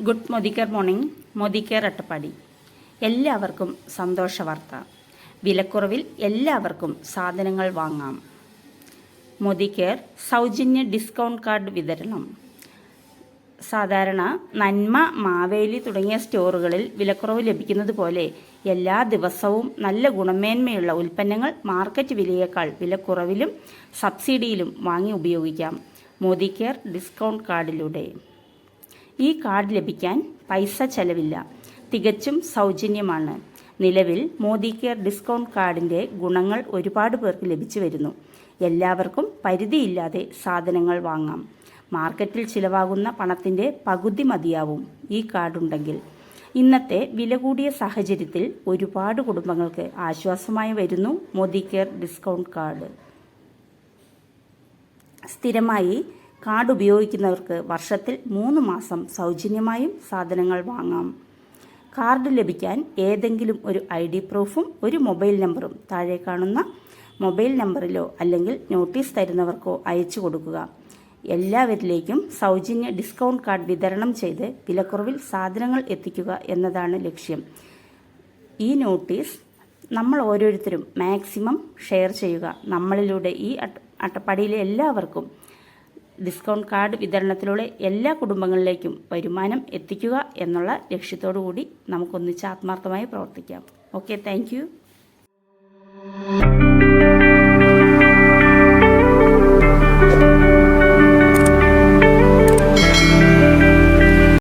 Good Modicare morning. Modicare Attappadi. എല്ലാവർക്കും സന്തോഷ വാർത്ത. വിലക്കുറവിൽ എല്ലാവർക്കും സാധനങ്ങൾ വാങ്ങാം. മോദിക്കർ സൗജന്യ ഡിസ്കൗണ്ട് കാർഡ് വിതരണം. സാധാരണ നന്മ മാവേലി തുടങ്ങിയ സ്റ്റോറുകളിൽ വിലക്കുറവ് ലഭിക്കുന്നത് പോലെ എല്ലാ ദിവസവും നല്ല ഗുണമേന്മയുള്ള ഉൽപ്പന്നങ്ങൾ മാർക്കറ്റ് വിലയേക്കാൾ വിലക്കുറവിലും സബ്സിഡിയിലും വാങ്ങി ഉപയോഗിക്കാം. മോദി കെയർ ഡിസ്കൗണ്ട് കാർഡിലൂടെ. ഈ കാർഡ് ലഭിക്കാൻ പൈസ ചെലവില്ല. തികച്ചും സൗജന്യമാണ്. നിലവിൽ മോദി കെയർ ഡിസ്കൗണ്ട് കാർഡിന്റെ ഗുണങ്ങൾ ഒരുപാട് പേർക്ക് ലഭിച്ചു വരുന്നു. എല്ലാവർക്കും പരിധിയില്ലാതെ സാധനങ്ങൾ വാങ്ങാം. മാർക്കറ്റിൽ ചിലവാകുന്ന പണത്തിന്റെ പകുതി മതിയാവും ഈ കാർഡുണ്ടെങ്കിൽ. ഇന്നത്തെ വില കൂടിയ സാഹചര്യത്തിൽ ഒരുപാട് കുടുംബങ്ങൾക്ക് ആശ്വാസമായി വരുന്നു മോദി കെയർ ഡിസ്കൗണ്ട് കാർഡ്. സ്ഥിരമായി കാർഡ് ഉപയോഗിക്കുന്നവർക്ക് വർഷത്തിൽ മൂന്ന് മാസം സൗജന്യമായും സാധനങ്ങൾ വാങ്ങാം. കാർഡ് ലഭിക്കാൻ ഏതെങ്കിലും ഒരു ഐ ഡി പ്രൂഫും ഒരു മൊബൈൽ നമ്പറും താഴെ കാണുന്ന മൊബൈൽ നമ്പറിലോ അല്ലെങ്കിൽ നോട്ടീസ് തരുന്നവർക്കോ അയച്ചു കൊടുക്കുക. എല്ലാവരിലേക്കും സൗജന്യ ഡിസ്കൗണ്ട് കാർഡ് വിതരണം ചെയ്ത് വിലക്കുറവിൽ സാധനങ്ങൾ എത്തിക്കുക എന്നതാണ് ലക്ഷ്യം. ഈ നോട്ടീസ് നമ്മൾ ഓരോരുത്തരും മാക്സിമം ഷെയർ ചെയ്യുക. നമ്മളിലൂടെ ഈ അട്ട അട്ടപ്പാടിയിലെ എല്ലാവർക്കും ഡിസ്കൗണ്ട് കാർഡ് വിതരണത്തിലൂടെ എല്ലാ കുടുംബങ്ങളിലേക്കും വരുമാനം എത്തിക്കുക എന്നുള്ള ലക്ഷ്യത്തോടു കൂടി നമുക്കൊന്നിച്ച് ആത്മാർത്ഥമായി പ്രവർത്തിക്കാം. Okay thank